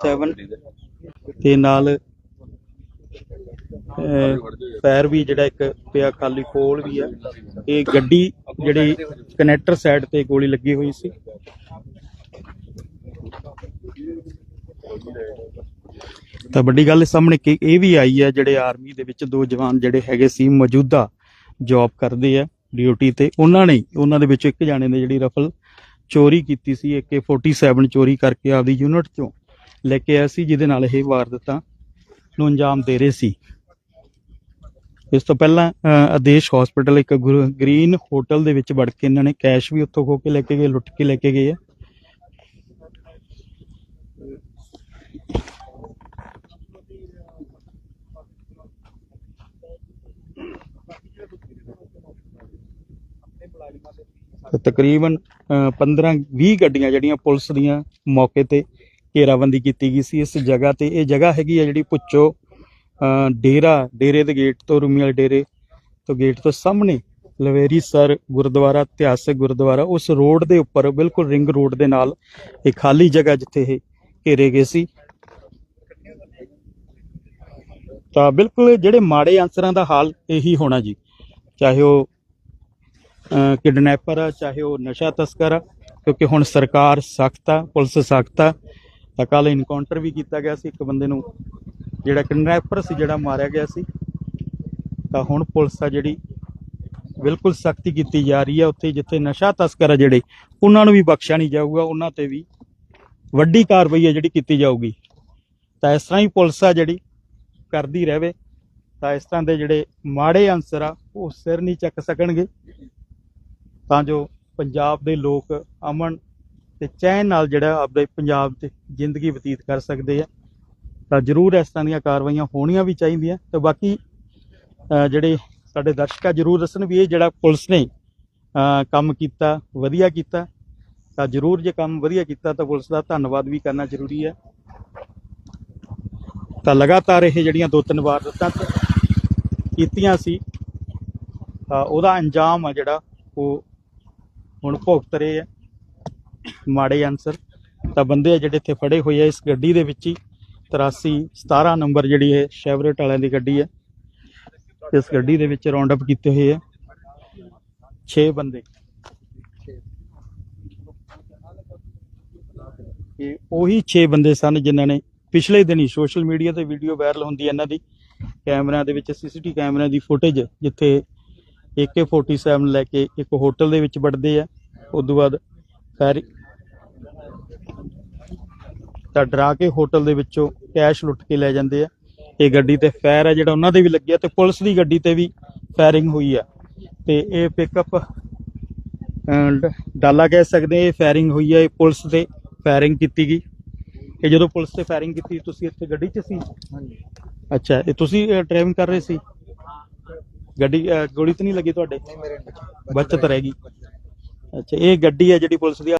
7 ਤੇ ਨਾਲ ਫਾਇਰ ਵੀ ਜਿਹੜਾ ਇੱਕ ਪਿਆ ਖਾਲੀ ਕੋਲ ਵੀ ਆ। ਇਹ ਗੱਡੀ ਜਿਹੜੀ ਕਨੈਕਟਰ ਸਾਈਡ ਤੇ ਗੋਲੀ ਲੱਗੀ ਹੋਈ ਸੀ। ਤਾਂ ਵੱਡੀ ਗੱਲ ਸਾਹਮਣੇ ਕਿ ਇਹ ਵੀ ਆਈ ਹੈ ਜਿਹੜੇ ਆਰਮੀ ਦੇ ਵਿੱਚ ਦੋ ਜਵਾਨ ਜਿਹੜੇ ਹੈਗੇ ਸੀ ਮੌਜੂਦਾ ਜੌਬ ਕਰਦੇ ਆ ਡਿਊਟੀ ਤੇ। ਉਹਨਾਂ ਨੇ ਉਹਨਾਂ ਦੇ ਵਿੱਚ ਇੱਕ ਜਾਣੇ ਨੇ ਜਿਹੜੀ ਰਫਲ ਚੋਰੀ ਕੀਤੀ ਸੀ AK47 ਚੋਰੀ ਕਰਕੇ ਆਪਦੀ ਯੂਨਿਟ ਚੋਂ ਲੈ ਕੇ ਆਇਆ ਸੀ ਜਿਹਦੇ ਨਾਲ ਇਹ ਵਾਰਦਾਤਾਂ ਨੂੰ ਅੰਜਾਮ ਦੇ ਰਹੇ ਸੀ। ਇਸ ਤੋਂ ਪਹਿਲਾਂ ਅ, ਆਦੇਸ਼ ਹਸਪੀਟਲ ਇੱਕ ਗ੍ਰੀਨ ਹੋਟਲ ਦੇ ਵਿੱਚ ਵੜ ਕੇ ਇਹਨਾਂ ਨੇ ਕੈਸ਼ ਵੀ ਉੱਥੋਂ ਖੋ ਕੇ ਲੈ ਕੇ ਗਏ ਲੁੱਟ ਕੇ ਲੈ ਕੇ ਗਏ ਆ। ਤਕਰੀਬਨ 15-20 ਗੱਡੀਆਂ ਜਿਹੜੀਆਂ ਪੁਲਿਸ ਦੀਆਂ ਮੌਕੇ ਤੇ ਘੇਰਾਬੰਦੀ ਕੀਤੀ ਗਈ ਸੀ ਇਸ ਜਗ੍ਹਾ ਤੇ। ਇਹ ਜਗ੍ਹਾ ਹੈਗੀ ਆ ਜਿਹੜੀ ਪੁੱਚੋ ਡੇਰਾ, ਡੇਰੇ ਦੇ ਗੇਟ ਤੋਂ, ਰੂਮੀ ਵਾਲੇ ਡੇਰੇ ਤੋਂ ਗੇਟ ਤੋਂ ਸਾਹਮਣੇ। ਲਵੇਰੀ ਸਰ, ਗੁਰਦੁਆਰਾ, ਇਤਿਹਾਸਕ ਗੁਰਦੁਆਰਾ, ਉਸ ਰੋਡ ਦੇ ਉੱਪਰ, ਬਿਲਕੁਲ ਰਿੰਗ ਰੋਡ ਦੇ ਨਾਲ, ਇਹ ਖਾਲੀ ਜਗ੍ਹਾ ਜਿੱਥੇ ਇਹ ਘੇਰੇ ਗਏ ਸੀ। ਤਾਂ ਬਿਲਕੁਲ ਜਿਹੜੇ ਮਾੜੇ ਅਨਸਰਾਂ ਦਾ ਹਾਲ ਇਹੀ ਹੋਣਾ ਜੀ। ਚਾਹੇ ਉਹ ਕਿਡਨੈਪਰ ਆ, ਚਾਹੇ ਉਹ ਨਸ਼ਾ ਤਸਕਰ ਆ, ਕਿਉਂਕਿ ਹੁਣ ਸਰਕਾਰ ਸਖਤ ਆ, ਪੁਲਿਸ ਸਖਤ ਆ ਤਾਂ ਕੱਲ ਇਨਕਾਊਂਟਰ ਵੀ ਕੀਤਾ ਗਿਆ ਸੀ ਇੱਕ ਬੰਦੇ ਨੂੰ, ਜਿਹੜਾ ਕਿਡਨੈਪਰ ਸੀ, ਜਿਹੜਾ ਮਾਰਿਆ ਗਿਆ ਸੀ। ਤਾਂ ਹੁਣ ਪੁਲਿਸ ਆ ਜਿਹੜੀ, ਬਿਲਕੁਲ ਸਖਤੀ ਕੀਤੀ ਜਾ ਰਹੀ ਹੈ ਉੱਥੇ, ਜਿੱਥੇ ਨਸ਼ਾ ਤਸਕਰ ਆ ਜਿਹੜੇ, ਉਹਨਾਂ ਨੂੰ ਵੀ ਬਖਸ਼ਿਆ ਨਹੀਂ ਜਾਊਗਾ, ਉਹਨਾਂ ਤੇ ਵੀ ਵੱਡੀ ਕਾਰਵਾਈ ਹੈ ਜਿਹੜੀ ਕੀਤੀ ਜਾਊਗੀ। ਤਾਂ ਇਸ ਤਰ੍ਹਾਂ ਹੀ ਪੁਲਿਸ ਆ ਜਿਹੜੀ, ਕਰਦੀ ਰਹੇ। ਤਾਂ ਇਸ ਤਰ੍ਹਾਂ ਦੇ ਜਿਹੜੇ ਮਾੜੇ ਅਨਸਰ ਆ, ਉਹ ਸਿਰ ਨਹੀਂ ਚੱਕ ਸਕਣਗੇ। ਤਾਂ ਜੋ ਪੰਜਾਬ ਦੇ ਲੋਕ ਅਮਨ ਤੇ ਚੈਨ ਨਾਲ ਜਿਹੜਾ ਆਪਦੇ ਪੰਜਾਬ ਤੇ ਜ਼ਿੰਦਗੀ ਬਤੀਤ ਕਰ ਸਕਦੇ ਆ। ਤਾਂ ਜ਼ਰੂਰ ਇਸ ਤਰ੍ਹਾਂ ਦੀਆਂ ਕਾਰਵਾਈਆਂ ਹੋਣੀਆਂ ਵੀ ਚਾਹੀਦੀਆਂ। ਤੇ ਬਾਕੀ ਜਿਹੜੇ ਸਾਡੇ ਦਰਸ਼ਕ ਆ, ਜ਼ਰੂਰ ਦੱਸਣ ਵੀ ਇਹ ਜਿਹੜਾ ਪੁਲਿਸ ਨੇ ਕੰਮ ਕੀਤਾ, ਵਧੀਆ ਕੀਤਾ। ਤਾਂ ਜ਼ਰੂਰ ਜੇ ਕੰਮ ਵਧੀਆ ਕੀਤਾ ਤਾਂ ਪੁਲਿਸ ਦਾ ਧੰਨਵਾਦ ਵੀ ਕਰਨਾ ਜ਼ਰੂਰੀ ਹੈ ਤਾਂ ਲਗਾਤਾਰ ਇਹ ਜਿਹੜੀਆਂ ਦੋ ਤਿੰਨ ਵਾਰ ਵਾਰਦਾਤਾਂ ਕੀਤੀਆਂ ਸੀ, ਤਾਂ ਉਹਦਾ ਅੰਜਾਮ ਆ ਜਿਹੜਾ, ਉਹ ਹੁਣ ਭੁਗਤ ਰਹੇ ਆ। ਮਾੜੇ ਅਨਸਰ ਤਾਂ ਬੰਦੇ ਆ ਜਿਹੜੇ ਇੱਥੇ ਫੜੇ ਹੋਏ ਆ, ਇਸ ਗੱਡੀ ਦੇ ਵਿੱਚ ਹੀ 83 17 ਨੰਬਰ ਜਿਹੜੀ ਹੈ ਸ਼ੈਵਰੇਟ ਵਾਲਿਆਂ ਦੀ ਗੱਡੀ ਹੈ। ਇਸ ਗੱਡੀ ਦੇ ਵਿੱਚ ਰਾਉਂਡ ਅਪ ਕੀਤੇ ਹੋਏ ਆ। 6 ਬੰਦੇ। ਇਹ ਉਹੀ 6 ਬੰਦੇ ਸਨ ਜਿਨ੍ਹਾਂ ਨੇ ਪਿਛਲੇ ਦਿਨੀ ਸੋਸ਼ਲ ਮੀਡੀਆ ਤੇ ਵੀਡੀਓ ਵਾਇਰਲ ਹੁੰਦੀ ਹੈ ਇਹਨਾਂ ਦੀ। ਕੈਮਰਿਆਂ ਦੇ ਵਿੱਚ ਸੀਸੀਟੀ ਕੈਮਰਿਆਂ ਦੀ ਫੁਟੇਜ ਜਿੱਥੇ AK47 ਲੈ ਕੇ ਇੱਕ ਹੋਟਲ ਦੇ ਵਿੱਚ ਵੜਦੇ ਆ। ਉਸ ਤੋਂ ਬਾਅਦ ਫੈਰ ਤਾਂ ਡਰਾ ਕੇ ਹੋਟਲ ਦੇ ਵਿੱਚੋਂ ਕੈਸ਼ ਲੁੱਟ ਕੇ ਲੈ ਜਾਂਦੇ ਆ। ਇਹ ਗੱਡੀ ਤੇ ਫਾਇਰ ਆ ਜਿਹੜਾ ਉਹਨਾਂ ਦੇ ਵੀ ਲੱਗਿਆ ਤੇ ਪੁਲਿਸ ਦੀ ਗੱਡੀ ਤੇ ਵੀ ਫਾਇਰਿੰਗ ਹੋਈ ਆ। ਤੇ ਇਹ ਪਿਕਅਪ ਡਾਲਾ ਕਹਿ ਸਕਦੇ ਇਹ ਫਾਇਰਿੰਗ ਹੋਈ ਆ ਇਹ ਪੁਲਿਸ ਤੇ ਫਾਇਰਿੰਗ ਕੀਤੀ ਗਈ। ਇਹ ਜਦੋਂ ਪੁਲਿਸ ਤੇ ਫਾਇਰਿੰਗ ਕੀਤੀ ਤੁਸੀਂ ਇੱਥੇ ਗੱਡੀ 'ਚ ਸੀ? ਅੱਛਾ ਇਹ ਤੁਸੀਂ ਡਰਾਈਵਿੰਗ ਕਰ ਰਹੇ ਸੀ? ਗੱਡੀ ਗੋਲੀ ਤਾਂ ਨਹੀਂ ਲੱਗੀ ਤੁਹਾਡੇ? ਨਹੀਂ ਮੇਰੇ ਬਚਤ ਰਹਿ ਗਈ। ਅੱਛਾ ਇਹ ਗੱਡੀ ਹੈ ਜਿਹੜੀ ਪੁਲਿਸ ਦੀ